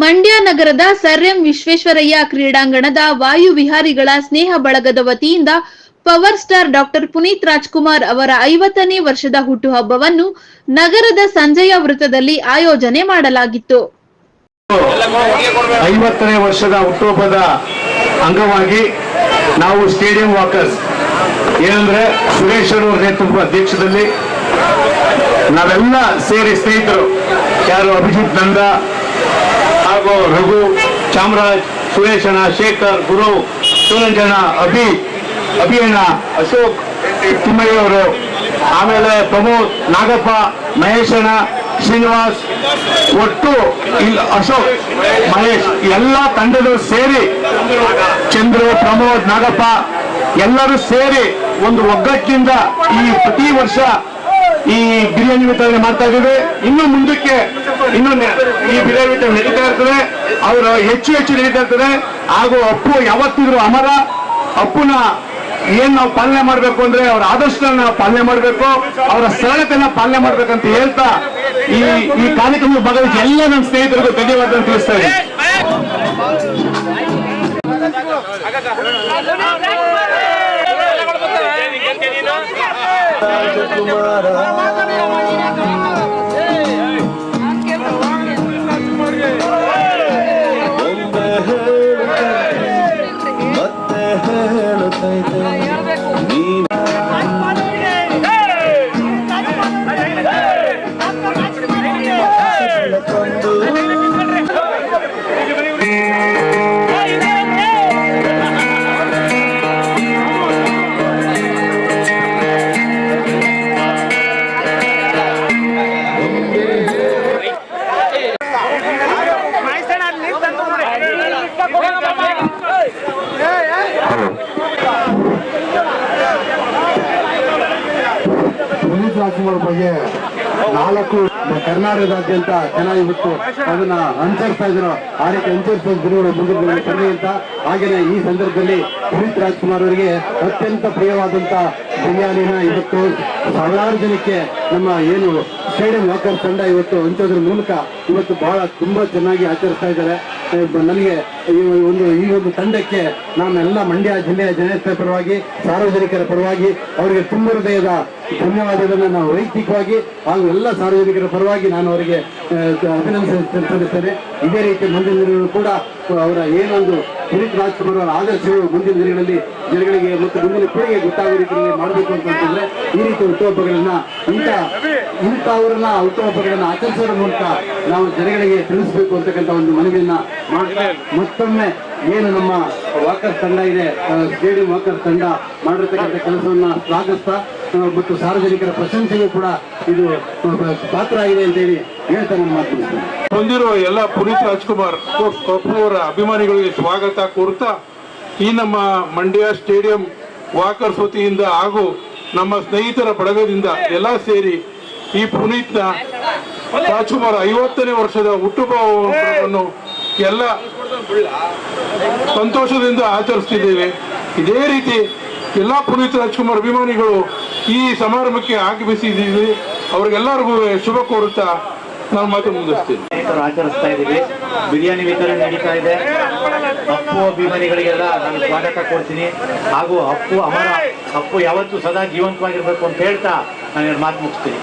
ಮಂಡ್ಯ ನಗರದ sir M Visvesvaraya ಕ್ರೀಡಾಂಗಣದ ವಾಯು ವಿಹಾರಿಗಳ ಸ್ನೇಹ ಬಳಗದ ವತಿಯಿಂದ power star doctor Puneeth Rajkumar ಅವರ ಐವತ್ತನೇ ವರ್ಷದ ಹುಟ್ಟುಹಬ್ಬವನ್ನು ನಗರದ ಸಂಜಯ ವೃತ್ತದಲ್ಲಿ ಆಯೋಜನೆ ಮಾಡಲಾಗಿತ್ತು. ಐವತ್ತನೇ ವರ್ಷದ ಹುಟ್ಟುಹಬ್ಬದ ಅಂಗವಾಗಿ ನಾವು ಸ್ಟೇಡಿಯಂ ವಾಕರ್ಸ್, ಏನಂದ್ರೆ ಸುರೇಶ್ ಅವರ ನೇತೃತ್ವ ಅಧ್ಯಕ್ಷದಲ್ಲಿ ನಾವೆಲ್ಲ ಸೇರಿ ಸ್ನೇಹಿತರು, ಯಾರು ಅಭಿಜಿತ್ ನಂದ ಹಾಗೂ ರಘು ಚಾಮರಾಜ್ ಸುರೇಶನ ಶೇಖರ್, ಗುರು ಸುರಂಜನ ಅಭಿ, ಅಭಿಯಣ್ಣ ಅಶೋಕ್ ತಿಮ್ಮಯ್ಯವರು. ಆಮೇಲೆ ಪ್ರಮೋದ್, ನಾಗಪ್ಪ ಮಹೇಶಣ್ಣ ಶ್ರೀನಿವಾಸ್, ಒಟ್ಟು ಅಶೋಕ್, ಮಹೇಶ್, ಎಲ್ಲ ತಂಡದವರು ಸೇರಿ ಚಂದ್ರು, ಪ್ರಮೋದ್, ನಾಗಪ್ಪ ಎಲ್ಲರೂ ಸೇರಿ ಒಂದು ಒಗ್ಗಟ್ಟಿನಿಂದ ಈ ಪ್ರತಿ ವರ್ಷ ಈ ಬಿರಿಯಾನಿ ವಿತರಣೆ ಮಾಡ್ತಾ ಇದ್ದೇವೆ. ಇನ್ನು ಮುಂದಕ್ಕೆ ಇನ್ನೊಂದು ಈ ಬಿರಿಯಾನಿ ವಿತರಣೆ ನಡೀತಾ ಇರ್ತದೆ. ಅವರು ಹೆಚ್ಚು ಹೆಚ್ಚು ನಡೀತಾ ಇರ್ತದೆ. ಹಾಗೂ ಅಪ್ಪು ಯಾವತ್ತಿದ್ರು ಅಮರ. ಅಪ್ಪುನ ಏನ್ ನಾವು ಪಾಲನೆ ಮಾಡ್ಬೇಕು ಅಂದ್ರೆ ಅವರ ಆದರ್ಶಗಳನ್ನ ಪಾಲನೆ ಮಾಡ್ಬೇಕು, ಅವರ ಸರಳತೆಯನ್ನ ಪಾಲನೆ ಮಾಡ್ಬೇಕಂತ ಹೇಳ್ತಾ ಈ ಈ ಕಾರ್ಯಕ್ರಮದ ಭಾಗವಹಿಸಿ ಎಲ್ಲ ನನ್ನ ಸ್ನೇಹಿತರಿಗೂ ಧನ್ಯವಾದ ತಿಳಿಸ್ತಾ ಇದ್ದೀನಿ. ಮತ್ತೆ ರಾಜ್ಕುಮಾರ್ ಬಗ್ಗೆ ನಾಲ್ಕು ಕರ್ನಾಟಕದಾದ್ಯಂತ ಜನ ಇವತ್ತು ಅದನ್ನ ಅನುಸರಿಸ್ತಾ ಇದ್ರು. ಆ ರೀತಿ ಅನುಸರಿಸಿದ ಮುಂದಿನ ದಿನಗಳಲ್ಲಿ ಬರಲಿ ಅಂತ. ಹಾಗೇನೆ ಈ ಸಂದರ್ಭದಲ್ಲಿ ಪುನೀತ್ ರಾಜ್ಕುಮಾರ್ ಅವರಿಗೆ ಅತ್ಯಂತ ಪ್ರಿಯವಾದಂತ ಬಿರಿಯಾನಿನ ಇವತ್ತು ಸಾವಿರಾರು ಜನಕ್ಕೆ ನಮ್ಮ ಏನು ಸ್ಟೇಡಿಯಂ ವಾಕರ್ ತಂಡ ಇವತ್ತು ಹಂಚೋದ್ರ ಮೂಲಕ ಇವತ್ತು ಬಹಳ ತುಂಬಾ ಚೆನ್ನಾಗಿ ಆಚರಿಸ್ತಾ ಇದ್ದಾರೆ. ನನಗೆ ಈ ಒಂದು ಈ ಒಂದು ತಂಡಕ್ಕೆ ನಾನೆಲ್ಲ ಮಂಡ್ಯ ಜಿಲ್ಲೆಯ ಜನತೆಯ ಪರವಾಗಿ, ಸಾರ್ವಜನಿಕರ ಪರವಾಗಿ ಅವರಿಗೆ ತುಂಬ ಹೃದಯದ ಧನ್ಯವಾದಗಳನ್ನು ನಾವು ವೈಯಕ್ತಿಕವಾಗಿ ಹಾಗೂ ಎಲ್ಲ ಸಾರ್ವಜನಿಕರ ಪರವಾಗಿ ನಾನು ಅವರಿಗೆ ಅಭಿನಂದನೆ ಸಲ್ಲಿಸ್ತೇನೆ. ಇದೇ ರೀತಿ ಮುಂದಿನ ಕೂಡ ಅವರ ಏನೊಂದು ಪುನೀತ್ ರಾಜ್ಕುಮಾರ್ ಆದರ್ಶಗಳು ಮುಂದಿನ ದಿನಗಳಲ್ಲಿ ಜನಗಳಿಗೆ ಮತ್ತು ಮುಂದಿನ ಪೀಳಿಗೆ ಗೊತ್ತಾಗುವ ರೀತಿಯಲ್ಲಿ ಮಾಡಬೇಕು ಅಂತಂದ್ರೆ ಈ ರೀತಿ ಹುಟ್ಟುಹಬ್ಬಗಳನ್ನ ಇಂಥ ಇಂಥವ್ರನ್ನ ಹುಟ್ಟುಹಬ್ಬಗಳನ್ನ ಆಚರಿಸೋದ್ರ ಮೂಲಕ ನಾವು ಜನಗಳಿಗೆ ತಿಳಿಸಬೇಕು ಅಂತಕ್ಕಂಥ ಒಂದು ಮನವಿಯನ್ನ ಮಾಡ್ತಾ ಮತ್ತೊಮ್ಮೆ ಏನು ನಮ್ಮ ವಾಕರ್ ತಂಡ ಇದೆ ಸ್ಟೇಡಿಯಂ ವಾಕರ್ ತಂಡ ಮಾಡಿರ್ತಕ್ಕಂಥ ಕೆಲಸವನ್ನ ಆ, ಮತ್ತು ಸಾರ್ವಜನಿಕರ ಪ್ರಶಂಸೆಗೂ ಕೂಡ ಇದು ಪಾತ್ರ ಆಗಿದೆ ಅಂತೇಳಿ ಹೇಳ್ತಾ ನಾನು. ಹೊಂದಿರುವ ಎಲ್ಲ ಪುನೀತ್ ರಾಜ್ಕುಮಾರ್ ಅವರ ಅಭಿಮಾನಿಗಳಿಗೆ ಸ್ವಾಗತ ಕೋರ್ತಾ ಈ ನಮ್ಮ ಮಂಡ್ಯ ಸ್ಟೇಡಿಯಂ ವಾಕರ್ಸ್ ವತಿಯಿಂದ ಹಾಗೂ ನಮ್ಮ ಸ್ನೇಹಿತರ ಬಳಗದಿಂದ ಎಲ್ಲ ಸೇರಿ ಈ ಪುನೀತ್ನ ರಾಜ್ಕುಮಾರ್ ಐವತ್ತನೇ ವರ್ಷದ ಹುಟ್ಟುಹಬ್ಬವನ್ನು ಎಲ್ಲ ಸಂತೋಷದಿಂದ ಆಚರಿಸ್ತಿದ್ದೇವೆ ಇದೇ ರೀತಿ ಎಲ್ಲ ಪುನೀತ್ ರಾಜ್ಕುಮಾರ್ ಅಭಿಮಾನಿಗಳು ಈ ಸಮಾರಂಭಕ್ಕೆ ಆಗಮಿಸಿದ್ದೀವಿ ಅವ್ರಿಗೆಲ್ಲರಿಗೂ ಶುಭ ಕೋರುತ್ತಾ ನಾನು ಮಾತು ಸ್ನೇಹಿತರು ಆಚರಿಸ್ತಾ ಇದ್ದೀವಿ. ಬಿರಿಯಾನಿ ವಿತರಣೆ ನಡೀತಾ ಇದೆ. ಅಪ್ಪು ಅಭಿಮಾನಿಗಳಿಗೆಲ್ಲ ನಾನು ಸ್ವಾಗತ ಕೊಡ್ತೀನಿ ಹಾಗೂ ಅಪ್ಪು ಅಮರ, ಅಪ್ಪು ಯಾವತ್ತೂ ಸದಾ ಜೀವಂತವಾಗಿರ್ಬೇಕು ಅಂತ ಹೇಳ್ತಾ ನಾನು ಮಾತು ಮುಗಿಸ್ತೀನಿ.